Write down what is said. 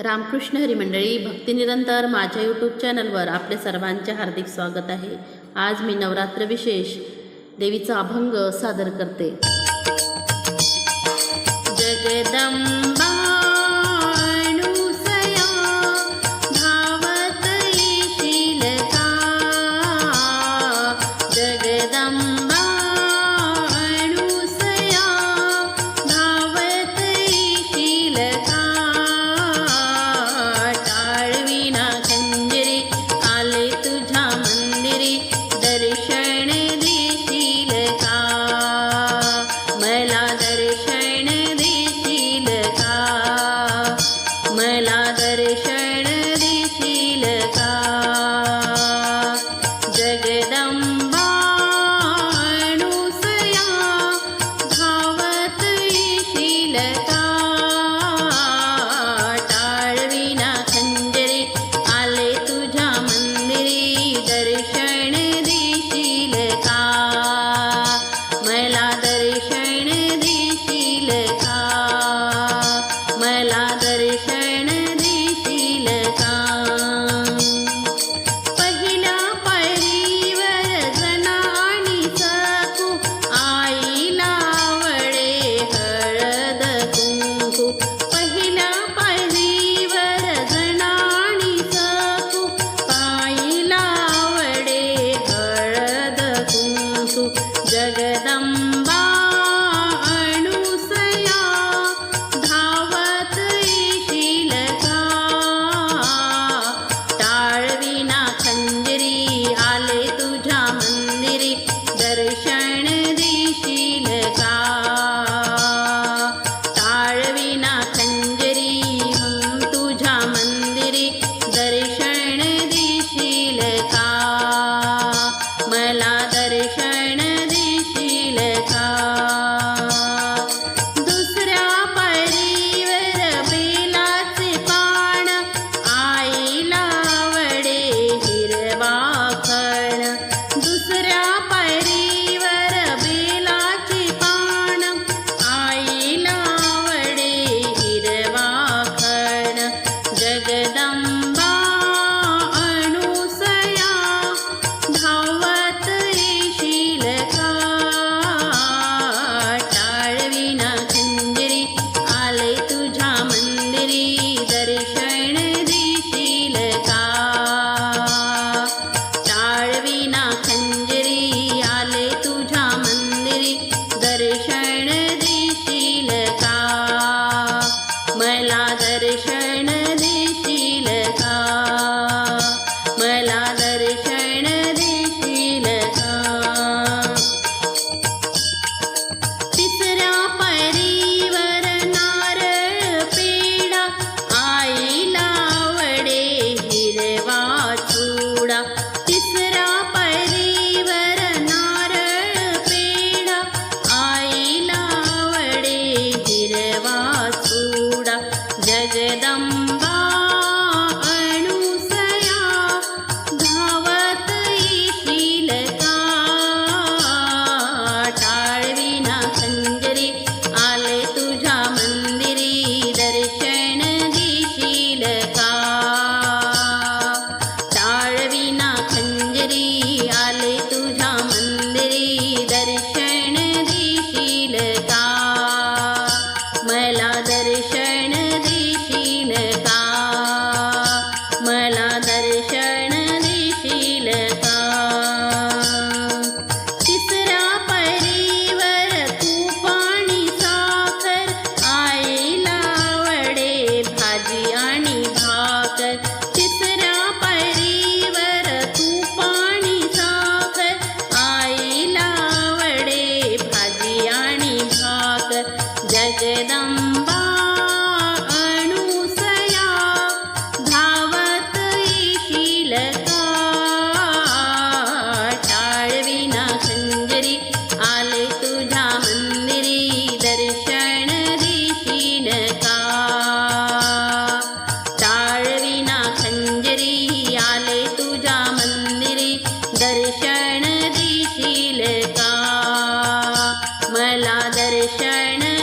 रामकृष्ण हरिमंडळी भक्तिनिरंतर माझ्या यूट्यूब चॅनलवर आपले सर्वांचे हार्दिक स्वागत आहे. आज मी नवरात्र विशेष देवीचा अभंग सादर करते. जगदंबा जगदंबा कोमलादर्श दर्शन